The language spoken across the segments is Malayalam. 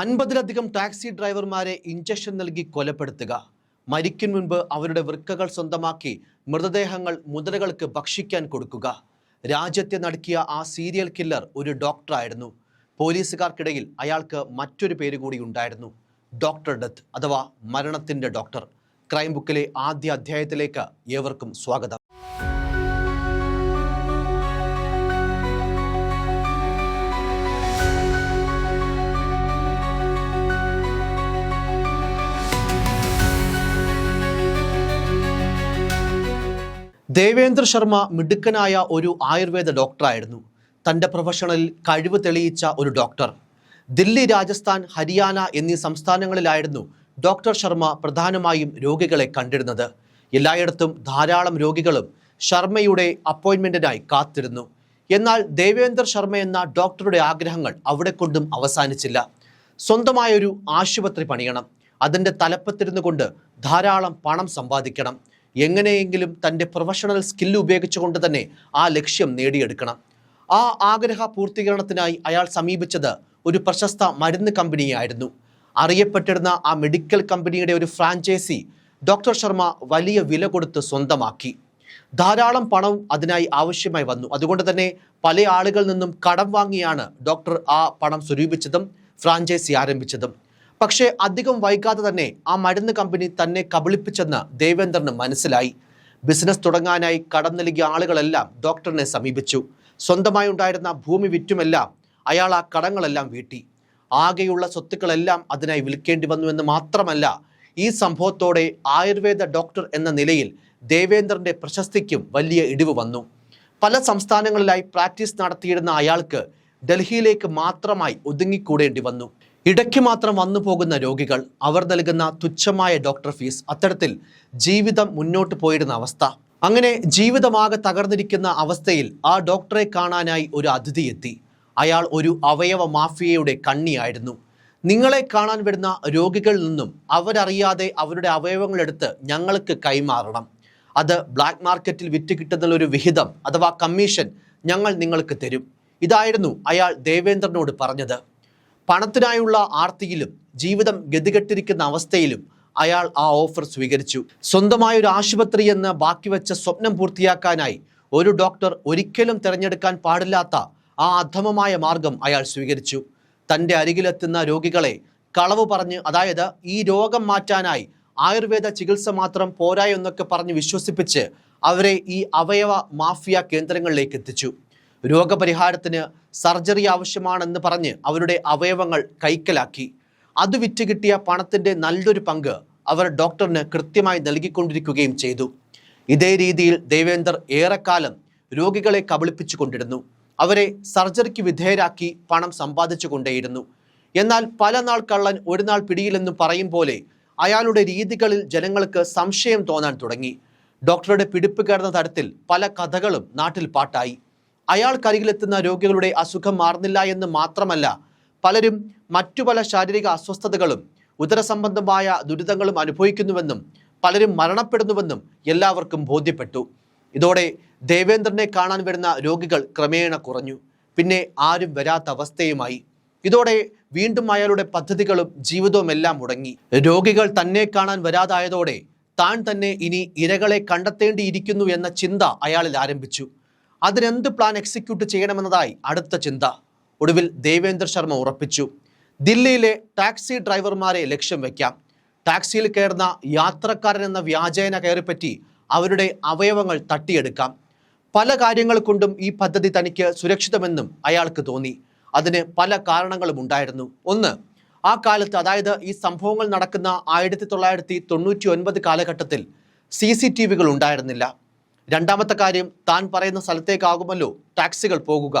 അൻപതിലധികം ടാക്സി ഡ്രൈവർമാരെ ഇഞ്ചക്ഷൻ നൽകി കൊലപ്പെടുത്തുക. മരിക്കും മുൻപ് അവരുടെ വൃക്കകൾ സ്വന്തമാക്കി മൃതദേഹങ്ങൾ മുതലകൾക്ക് ഭക്ഷിക്കാൻ കൊടുക്കുക. രാജ്യത്തെ നടക്കിയ ആ സീരിയൽ കില്ലർ ഒരു ഡോക്ടറായിരുന്നു പോലീസുകാർക്കിടയിൽ അയാൾക്ക് മറ്റൊരു പേര് കൂടി ഉണ്ടായിരുന്നു. ഡോക്ടർ ഡെത്ത് അഥവാ മരണത്തിന്റെ ഡോക്ടർ ക്രൈം ബുക്കിലെ ആദ്യ അധ്യായത്തിലേക്ക് ഏവർക്കും സ്വാഗതം. ദേവേന്ദ്ര ശർമ്മ മിടുക്കനായ ഒരു ആയുർവേദ ഡോക്ടറായിരുന്നു. തന്റെ പ്രൊഫഷണൽ കഴിവ് തെളിയിച്ച ഒരു ഡോക്ടർ. ദില്ലി രാജസ്ഥാൻ ഹരിയാന എന്നീ സംസ്ഥാനങ്ങളിലായിരുന്നു ഡോക്ടർ ശർമ്മ പ്രധാനമായും രോഗികളെ കണ്ടിരുന്നത്. എല്ലായിടത്തും ധാരാളം രോഗികളും ശർമ്മയുടെ അപ്പോയിൻമെന്റിനായി കാത്തിരുന്നു. എന്നാൽ ദേവേന്ദ്ര ശർമ്മ എന്ന ഡോക്ടറുടെ ആഗ്രഹങ്ങൾ അവിടെ കൊണ്ടും അവസാനിച്ചില്ല. സ്വന്തമായൊരു ആശുപത്രി പണിയണം. അതിന്റെ തലപ്പത്തിരുന്നു കൊണ്ട് ധാരാളം പണം സമ്പാദിക്കണം. എങ്ങനെയെങ്കിലും തന്റെ പ്രൊഫഷണൽ സ്കില്ല് ഉപയോഗിച്ചുകൊണ്ട് തന്നെ ആ ലക്ഷ്യം നേടിയെടുക്കണം. ആ ആഗ്രഹ പൂർത്തീകരണത്തിനായി അയാൾ സമീപിച്ചത് ഒരു പ്രശസ്ത മരുന്ന് കമ്പനിയായിരുന്നു. അറിയപ്പെട്ടിരുന്ന ആ മെഡിക്കൽ കമ്പനിയുടെ ഒരു ഫ്രാഞ്ചൈസി ഡോക്ടർ ശർമ്മ വലിയ വില കൊടുത്ത് സ്വന്തമാക്കി. ധാരാളം പണവും അതിനായി ആവശ്യമായി വന്നു. അതുകൊണ്ട് തന്നെ പല ആളുകളിൽ നിന്നും കടം വാങ്ങിയാണ് ഡോക്ടർ ആ പണം സ്വരൂപിച്ചതും ഫ്രാഞ്ചൈസി ആരംഭിച്ചതും. പക്ഷേ അധികം വൈകാതെ തന്നെ ആ മരുന്ന് കമ്പനി തന്നെ കബളിപ്പിച്ചെന്ന് ദേവേന്ദ്രന് മനസ്സിലായി. ബിസിനസ് തുടങ്ങാനായി കടം നൽകിയ ആളുകളെല്ലാം ഡോക്ടറിനെ സമീപിച്ചു. സ്വന്തമായി ഉണ്ടായിരുന്ന ഭൂമി വിറ്റുമെല്ലാം അയാൾ ആ കടങ്ങളെല്ലാം വീട്ടി. ആകെയുള്ള സ്വത്തുക്കളെല്ലാം അതിനായി വിൽക്കേണ്ടി വന്നു എന്ന് മാത്രമല്ല ഈ സംഭവത്തോടെ ആയുർവേദ ഡോക്ടർ എന്ന നിലയിൽ ദേവേന്ദ്രന്റെ പ്രശസ്തിക്കും വലിയ ഇടിവ് വന്നു. പല സംസ്ഥാനങ്ങളിലായി പ്രാക്ടീസ് നടത്തിയിരുന്ന അയാൾക്ക് ഡൽഹിയിലേക്ക് മാത്രമായി ഒതുങ്ങിക്കൂടേണ്ടി വന്നു. ഇടയ്ക്ക് മാത്രം വന്നു പോകുന്ന രോഗികൾ അവർ നൽകുന്ന തുച്ഛമായ ഡോക്ടർ ഫീസ് അത്തരത്തിൽ ജീവിതം മുന്നോട്ട് പോയിരുന്ന അവസ്ഥ. അങ്ങനെ ജീവിതമാകെ തകർന്നിരിക്കുന്ന അവസ്ഥയിൽ ആ ഡോക്ടറെ കാണാനായി ഒരു അതിഥി എത്തി. അയാൾ ഒരു അവയവ മാഫിയയുടെ കണ്ണിയായിരുന്നു. നിങ്ങളെ കാണാൻ വരുന്ന രോഗികളിൽ നിന്നും അവരറിയാതെ അവരുടെ അവയവങ്ങളെടുത്ത് ഞങ്ങൾക്ക് കൈമാറണം. അത് ബ്ലാക്ക് മാർക്കറ്റിൽ വിറ്റ് കിട്ടുന്ന വിഹിതം അഥവാ കമ്മീഷൻ ഞങ്ങൾ നിങ്ങൾക്ക് തരും. ഇതായിരുന്നു അയാൾ ദേവേന്ദ്രനോട് പറഞ്ഞത്. പണത്തിനായുള്ള ആർത്തിയിലും ജീവിതം ഗതികെട്ടിരിക്കുന്ന അവസ്ഥയിലും അയാൾ ആ ഓഫർ സ്വീകരിച്ചു. സ്വന്തമായ ഒരു ആശുപത്രി എന്ന് ബാക്കി വെച്ച സ്വപ്നം പൂർത്തിയാക്കാനായി ഒരു ഡോക്ടർ ഒരിക്കലും തിരഞ്ഞെടുക്കാൻ പാടില്ലാത്ത ആ അധമമായ മാർഗം അയാൾ സ്വീകരിച്ചു. തന്റെ അരികിലെത്തുന്ന രോഗികളെ കളവ് പറഞ്ഞ് അതായത് ഈ രോഗം മാറ്റാനായി ആയുർവേദ ചികിത്സ മാത്രം പോരായെന്നൊക്കെ പറഞ്ഞ് വിശ്വസിപ്പിച്ച് അവരെ ഈ അവയവ മാഫിയ കേന്ദ്രങ്ങളിലേക്ക് എത്തിച്ചു. രോഗപരിഹാരത്തിന് സർജറി ആവശ്യമാണെന്ന് പറഞ്ഞ് അവരുടെ അവയവങ്ങൾ കൈക്കലാക്കി. അത് വിറ്റ് കിട്ടിയ പണത്തിന്റെ നല്ലൊരു പങ്ക് അവർ ഡോക്ടറിന് കൃത്യമായി നൽകിക്കൊണ്ടിരിക്കുകയും ചെയ്തു. ഇതേ രീതിയിൽ ദേവേന്ദർ ഏറെക്കാലം രോഗികളെ കബളിപ്പിച്ചു കൊണ്ടിരുന്നു അവരെ സർജറിക്ക് വിധേയരാക്കി പണം സമ്പാദിച്ചു കൊണ്ടേയിരുന്നു എന്നാൽ പല നാൾ കള്ളൻ ഒരു നാൾ പിടിയിലെന്നും പറയും പോലെ അയാളുടെ രീതികളിൽ ജനങ്ങൾക്ക് സംശയം തോന്നാൻ തുടങ്ങി. ഡോക്ടറുടെ പിടിപ്പ് കയറുന്ന തരത്തിൽ പല കഥകളും നാട്ടിൽ പാട്ടായി. അയാൾക്കരികിലെത്തുന്ന രോഗികളുടെ അസുഖം മാറുന്നില്ല എന്ന് മാത്രമല്ല പലരും മറ്റു പല ശാരീരിക അസ്വസ്ഥതകളും ഉദരസംബന്ധമായ ദുരിതങ്ങളും അനുഭവിക്കുന്നുവെന്നും പലരും മരണപ്പെടുന്നുവെന്നും എല്ലാവർക്കും ബോധ്യപ്പെട്ടു. ഇതോടെ ദേവേന്ദ്രനെ കാണാൻ വരുന്ന രോഗികൾ ക്രമേണ കുറഞ്ഞു. പിന്നെ ആരും വരാത്ത അവസ്ഥയുമായി. ഇതോടെ വീണ്ടും അയാളുടെ പദ്ധതികളും ജീവിതവും എല്ലാം മുടങ്ങി. രോഗികൾ തന്നെ കാണാൻ വരാതായതോടെ താൻ തന്നെ ഇനി ഇരകളെ കണ്ടെത്തേണ്ടിയിരിക്കുന്നു എന്ന ചിന്ത അയാളിൽ ആരംഭിച്ചു. അതിനെന്ത് പ്ലാൻ എക്സിക്യൂട്ട് ചെയ്യണമെന്നതായി അടുത്ത ചിന്ത. ഒടുവിൽ ദേവേന്ദ്ര ശർമ്മ ഉറപ്പിച്ചു. ദില്ലിയിലെ ടാക്സി ഡ്രൈവർമാരെ ലക്ഷ്യം വയ്ക്കാം ടാക്സിയിൽ കയറുന്ന യാത്രക്കാരൻ എന്ന വ്യാജേന കയറിപ്പറ്റി അവരുടെ അവയവങ്ങൾ തട്ടിയെടുക്കാം. പല കാര്യങ്ങൾ കൊണ്ടും ഈ പദ്ധതി തനിക്ക് സുരക്ഷിതമെന്നും അയാൾക്ക് തോന്നി. അതിന് പല കാരണങ്ങളും ഉണ്ടായിരുന്നു. ഒന്ന് ആ കാലത്ത് അതായത് ഈ സംഭവങ്ങൾ നടക്കുന്ന ആയിരത്തി തൊള്ളായിരത്തി തൊണ്ണൂറ്റി ഒൻപത് കാലഘട്ടത്തിൽ സി സി ടി വികൾ ഉണ്ടായിരുന്നില്ല. രണ്ടാമത്തെ കാര്യം താൻ പറയുന്ന സ്ഥലത്തേക്കാകുമല്ലോ ടാക്സികൾ പോകുക.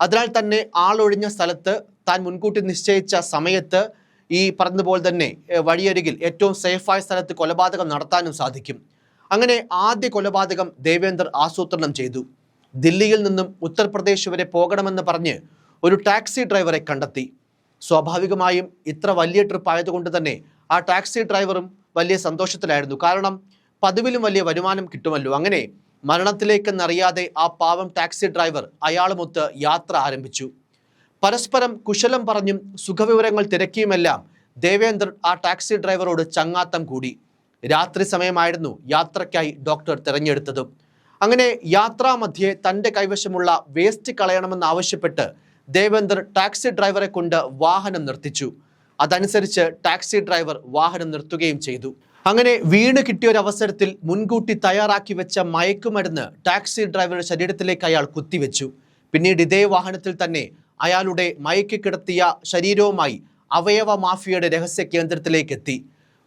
അതിനാൽ തന്നെ ആളൊഴിഞ്ഞ സ്ഥലത്ത് താൻ മുൻകൂട്ടി നിശ്ചയിച്ച സമയത്ത് ഈ പറഞ്ഞതുപോലെ തന്നെ വഴിയരികിൽ ഏറ്റവും സേഫായ സ്ഥലത്ത് കൊലപാതകം നടത്താനും സാധിക്കും. അങ്ങനെ ആദ്യ കൊലപാതകം ദേവേന്ദർ ആസൂത്രണം ചെയ്തു. ദില്ലിയിൽ നിന്നും ഉത്തർപ്രദേശ് വരെ പോകണമെന്ന് പറഞ്ഞ് ഒരു ടാക്സി ഡ്രൈവറെ കണ്ടെത്തി. സ്വാഭാവികമായും ഇത്ര വലിയ ട്രിപ്പ് ആയതുകൊണ്ട് തന്നെ ആ ടാക്സി ഡ്രൈവറും വലിയ സന്തോഷത്തിലായിരുന്നു. കാരണം പതിവിലും വലിയ വരുമാനം കിട്ടുമല്ലോ. അങ്ങനെ മരണത്തിലേക്കെന്നറിയാതെ ആ പാവം ടാക്സി ഡ്രൈവർ അയാളുമൊത്ത് യാത്ര ആരംഭിച്ചു. പരസ്പരം കുശലം പറഞ്ഞും സുഖവിവരങ്ങൾ തിരക്കിയുമെല്ലാം ദേവേന്ദ്രൻ ആ ടാക്സി ഡ്രൈവറോട് ചങ്ങാത്തം കൂടി. രാത്രി സമയമായിരുന്നു യാത്രയ്ക്കായി ഡോക്ടർ തിരഞ്ഞെടുത്തതും. അങ്ങനെ യാത്രാമധ്യേ തന്റെ കൈവശമുള്ള വേസ്റ്റ് കളയണമെന്നാവശ്യപ്പെട്ട് ദേവേന്ദർ ടാക്സി ഡ്രൈവറെ കൊണ്ട് വാഹനം നിർത്തിച്ചു. അതനുസരിച്ച് ടാക്സി ഡ്രൈവർ വാഹനം നിർത്തുകയും ചെയ്തു. അങ്ങനെ വീണ് അവസരത്തിൽ മുൻകൂട്ടി തയ്യാറാക്കി വെച്ച മയക്കുമരുന്ന് ടാക്സി ഡ്രൈവറുടെ ശരീരത്തിലേക്ക് അയാൾ കുത്തിവെച്ചു. പിന്നീട് ഇതേ വാഹനത്തിൽ തന്നെ അയാളുടെ മയക്കി കിടത്തിയ ശരീരവുമായി അവയവ മാഫിയയുടെ രഹസ്യ കേന്ദ്രത്തിലേക്ക് എത്തി.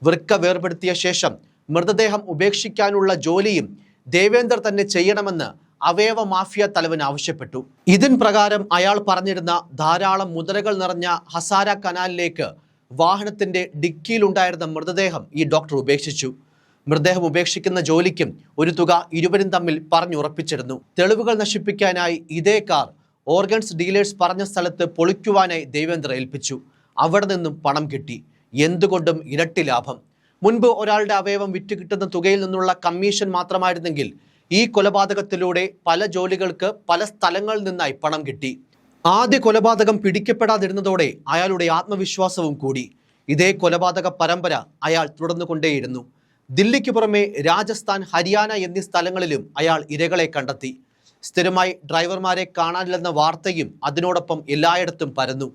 വൃക്ക വേർപെടുത്തിയ ശേഷം മൃതദേഹം ഉപേക്ഷിക്കാനുള്ള ജോലിയും ദേവേന്ദർ തന്നെ ചെയ്യണമെന്ന് അവയവ മാഫിയ തലവൻ ആവശ്യപ്പെട്ടു. ഇതിൻ പ്രകാരം അയാൾ പറഞ്ഞിരുന്ന ധാരാളം മുദ്രകൾ നിറഞ്ഞ ഹസാര കനാലിലേക്ക് വാഹനത്തിന്റെ ഡിക്കിയിലുണ്ടായിരുന്ന മൃതദേഹം ഈ ഡോക്ടർ ഉപേക്ഷിച്ചു. മൃതദേഹം ഉപേക്ഷിക്കുന്ന ജോലിക്കും ഒരു തുക ഇരുവരും തമ്മിൽ പറഞ്ഞുറപ്പിച്ചിരുന്നു. തെളിവുകൾ നശിപ്പിക്കാനായി ഇതേ കാർ ഓർഗൻസ് ഡീലേഴ്സ് പറഞ്ഞ സ്ഥലത്ത് പൊളിക്കുവാനായി ദേവേന്ദ്ര ഏൽപ്പിച്ചു. അവിടെ നിന്നും പണം കിട്ടി. എന്തുകൊണ്ടും ഇരട്ടി ലാഭം. മുൻപ് ഒരാളുടെ അവയവം വിറ്റ് കിട്ടുന്ന തുകയിൽ നിന്നുള്ള കമ്മീഷൻ മാത്രമായിരുന്നെങ്കിൽ ഈ കൊലപാതകത്തിലൂടെ പല ജോലികൾക്ക് പല സ്ഥലങ്ങളിൽ നിന്നായി പണം കിട്ടി. ആദ്യ കൊലപാതകം പിടിക്കപ്പെടാതിരുന്നതോടെ അയാളുടെ ആത്മവിശ്വാസവും കൂടി. ഇതേ കൊലപാതക പരമ്പര അയാൾ തുടർന്നു കൊണ്ടേയിരുന്നു ദില്ലിക്ക് പുറമെ രാജസ്ഥാൻ ഹരിയാന എന്നീ സ്ഥലങ്ങളിലും അയാൾ ഇരകളെ കണ്ടെത്തി. സ്ഥിരമായി ഡ്രൈവർമാരെ കാണാനില്ലെന്ന വാർത്തയും അതിനോടൊപ്പം എല്ലായിടത്തും പരന്നു.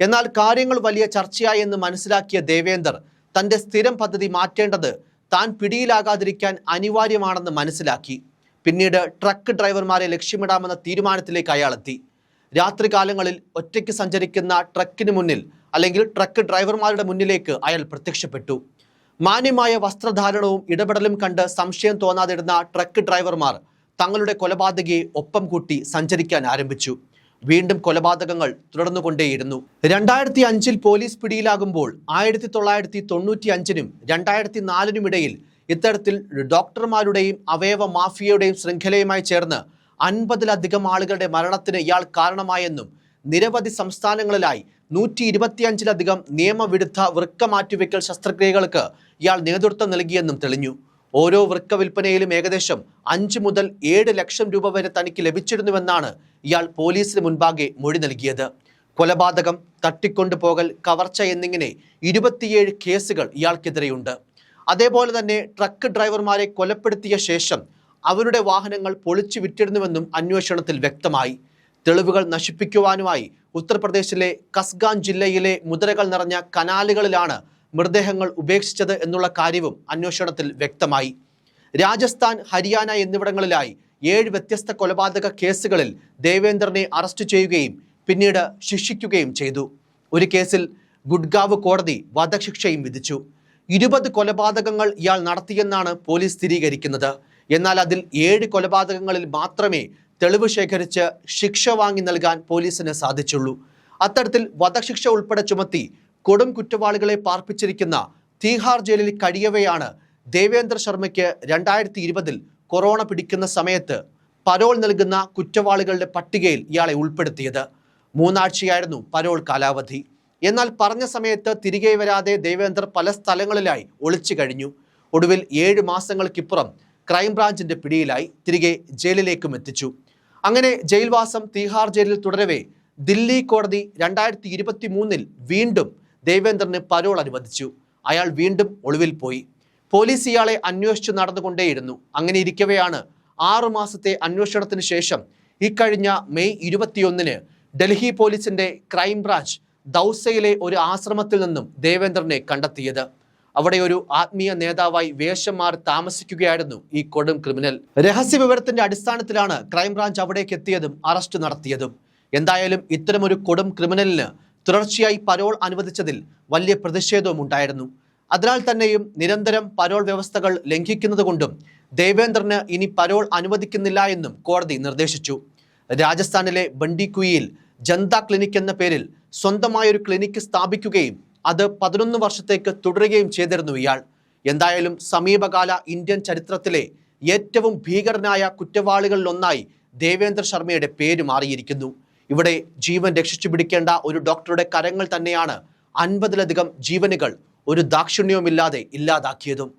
എന്നാൽ കാര്യങ്ങൾ വലിയ ചർച്ചയായെന്ന് മനസ്സിലാക്കിയ ദേവേന്ദർ തന്റെ സ്ഥിരം പദ്ധതി മാറ്റേണ്ടത് താൻ പിടിയിലാകാതിരിക്കാൻ അനിവാര്യമാണെന്ന് മനസ്സിലാക്കി. പിന്നീട് ട്രക്ക് ഡ്രൈവർമാരെ ലക്ഷ്യമിടാമെന്ന തീരുമാനത്തിലേക്ക് അയാളെത്തി രാത്രികാലങ്ങളിൽ ഒറ്റയ്ക്ക് സഞ്ചരിക്കുന്ന ട്രക്കിന് മുന്നിൽ അല്ലെങ്കിൽ ട്രക്ക് ഡ്രൈവർമാരുടെ മുന്നിലേക്ക് അയാൾ പ്രത്യക്ഷപ്പെട്ടു. മാന്യമായ വസ്ത്രധാരണവും ഇടപെടലും കണ്ട് സംശയം തോന്നാതിരുന്ന ട്രക്ക് ഡ്രൈവർമാർ തങ്ങളുടെ കൊലപാതകയെ ഒപ്പം കൂട്ടി സഞ്ചരിക്കാൻ ആരംഭിച്ചു. വീണ്ടും കൊലപാതകങ്ങൾ തുടർന്നുകൊണ്ടേയിരുന്നു. രണ്ടായിരത്തി അഞ്ചിൽ പോലീസ് പിടിയിലാകുമ്പോൾ ആയിരത്തി തൊള്ളായിരത്തി തൊണ്ണൂറ്റി അഞ്ചിനും രണ്ടായിരത്തി നാലിനുമിടയിൽ ഇത്തരത്തിൽ ഡോക്ടർമാരുടെയും അവയവ മാഫിയയുടെയും ശൃംഖലയുമായി ചേർന്ന് അൻപതിലധികം ആളുകളുടെ മരണത്തിന് ഇയാൾ കാരണമായെന്നും നിരവധി സംസ്ഥാനങ്ങളിലായി നൂറ്റി ഇരുപത്തിയഞ്ചിലധികം നിയമവിരുദ്ധ വൃക്ക മാറ്റിവെക്കൽ ശസ്ത്രക്രിയകൾക്ക് ഇയാൾ നേതൃത്വം നൽകിയെന്നും തെളിഞ്ഞു. ഓരോ വൃക്ക വിൽപ്പനയിലും ഏകദേശം അഞ്ച് മുതൽ ഏഴ് ലക്ഷം രൂപ വരെ തനിക്ക് ലഭിച്ചിരുന്നുവെന്നാണ് ഇയാൾ പോലീസിന് മുൻപാകെ മൊഴി നൽകിയത്. കൊലപാതകം തട്ടിക്കൊണ്ടുപോകൽ കവർച്ച എന്നിങ്ങനെ ഇരുപത്തിയേഴ് കേസുകൾ ഇയാൾക്കെതിരെയുണ്ട്. അതേപോലെ തന്നെ ട്രക്ക് ഡ്രൈവർമാരെ കൊലപ്പെടുത്തിയ ശേഷം അവരുടെ വാഹനങ്ങൾ പൊളിച്ചു വിറ്റിരുന്നുവെന്നും അന്വേഷണത്തിൽ വ്യക്തമായി. തെളിവുകൾ നശിപ്പിക്കുവാനുമായി ഉത്തർപ്രദേശിലെ കസ്ഗാൻ ജില്ലയിലെ മുദ്രകൾ നിറഞ്ഞ കനാലുകളിലാണ് മൃതദേഹങ്ങൾ ഉപേക്ഷിച്ചത് എന്നുള്ള കാര്യവും അന്വേഷണത്തിൽ വ്യക്തമായി. രാജസ്ഥാൻ ഹരിയാന എന്നിവിടങ്ങളിലായി ഏഴ് വ്യത്യസ്ത കൊലപാതക കേസുകളിൽ ദേവേന്ദ്രനെ അറസ്റ്റ് ചെയ്യുകയും പിന്നീട് ശിക്ഷിക്കുകയും ചെയ്തു. ഒരു കേസിൽ ഗുഡ്ഗാവ് കോടതി വധശിക്ഷയും വിധിച്ചു. ഇരുപത് കൊലപാതകങ്ങൾ ഇയാൾ നടത്തിയെന്നാണ് പോലീസ് സ്ഥിരീകരിക്കുന്നത്. എന്നാൽ അതിൽ ഏഴ് കൊലപാതകങ്ങളിൽ മാത്രമേ തെളിവ് ശേഖരിച്ച് ശിക്ഷ വാങ്ങി നൽകാൻ പോലീസിന് സാധിച്ചുള്ളൂ. അത്തരത്തിൽ വധശിക്ഷ ഉൾപ്പെടെ ചുമത്തി കൊടും കുറ്റവാളികളെ പാർപ്പിച്ചിരിക്കുന്ന തീഹാർ ജയിലിൽ കഴിയവെയാണ് ദേവേന്ദ്ര ശർമ്മയ്ക്ക് രണ്ടായിരത്തി ഇരുപതിൽ കൊറോണ പിടിക്കുന്ന സമയത്ത് പരോൾ നൽകുന്ന കുറ്റവാളികളുടെ പട്ടികയിൽ ഇയാളെ ഉൾപ്പെടുത്തിയത്. മൂന്നാഴ്ചയായിരുന്നു പരോൾ കാലാവധി. എന്നാൽ പറഞ്ഞ സമയത്ത് തിരികെ വരാതെ ദേവേന്ദ്ര പല സ്ഥലങ്ങളിലായി ഒളിച്ചു കഴിഞ്ഞു. ഒടുവിൽ ഏഴ് മാസങ്ങൾക്കിപ്പുറം ക്രൈംബ്രാഞ്ചിന്റെ പിടിയിലായി തിരികെ ജയിലിലേക്കും എത്തിച്ചു. അങ്ങനെ ജയിൽവാസം തീഹാർ ജയിലിൽ തുടരവേ ദില്ലി കോടതി രണ്ടായിരത്തി ഇരുപത്തി മൂന്നിൽ വീണ്ടും ദേവേന്ദ്രന് പരോൾ അനുവദിച്ചു. അയാൾ വീണ്ടും ഒളിവിൽ പോയി. പോലീസ് ഇയാളെ അന്വേഷിച്ചു നടന്നുകൊണ്ടേയിരുന്നു. അങ്ങനെ ഇരിക്കവെയാണ് ആറു മാസത്തെ അന്വേഷണത്തിന് ശേഷം ഇക്കഴിഞ്ഞ മെയ് ഇരുപത്തിയൊന്നിന് ഡൽഹി പോലീസിന്റെ ക്രൈംബ്രാഞ്ച് ദൗസയിലെ ഒരു ആശ്രമത്തിൽ നിന്നും ദേവേന്ദ്രനെ കണ്ടെത്തിയത്. അവിടെ ഒരു ആത്മീയ നേതാവായി വേഷം മാറി താമസിക്കുകയായിരുന്നു ഈ കൊടും ക്രിമിനൽ. രഹസ്യ വിവരത്തിന്റെ അടിസ്ഥാനത്തിലാണ് ക്രൈംബ്രാഞ്ച് അവിടേക്ക് എത്തിയതും അറസ്റ്റ് നടത്തിയതും. എന്തായാലും ഇത്തരമൊരു കൊടും ക്രിമിനലിന് തുടർച്ചയായി പരോൾ അനുവദിച്ചതിൽ വലിയ പ്രതിഷേധവും ഉണ്ടായിരുന്നു. അതിനാൽ തന്നെയും നിരന്തരം പരോൾ വ്യവസ്ഥകൾ ലംഘിക്കുന്നതുകൊണ്ടും ദേവേന്ദ്രന് ഇനി പരോൾ അനുവദിക്കുന്നില്ല എന്നും കോടതി നിർദ്ദേശിച്ചു. രാജസ്ഥാനിലെ ബണ്ടിക്കുയിൽ ജന്ത ക്ലിനിക് എന്ന പേരിൽ സ്വന്തമായൊരു ക്ലിനിക്ക് സ്ഥാപിക്കുകയും അത് പതിനൊന്ന് വർഷത്തേക്ക് തുടരുകയും ചെയ്തിരുന്നു ഇയാൾ. എന്തായാലും സമീപകാല ഇന്ത്യൻ ചരിത്രത്തിലെ ഏറ്റവും ഭീകരനായ കുറ്റവാളികളിലൊന്നായി ദേവേന്ദ്ര ശർമ്മയുടെ പേര് മാറിയിരിക്കുന്നു. ഇവിടെ ജീവൻ രക്ഷിച്ചു പിടിക്കേണ്ട ഒരു ഡോക്ടറുടെ കരങ്ങൾ തന്നെയാണ് അൻപതിലധികം ജീവനുകൾ ഒരു ദാക്ഷിണ്യവുമില്ലാതെ ഇല്ലാതാക്കിയതും.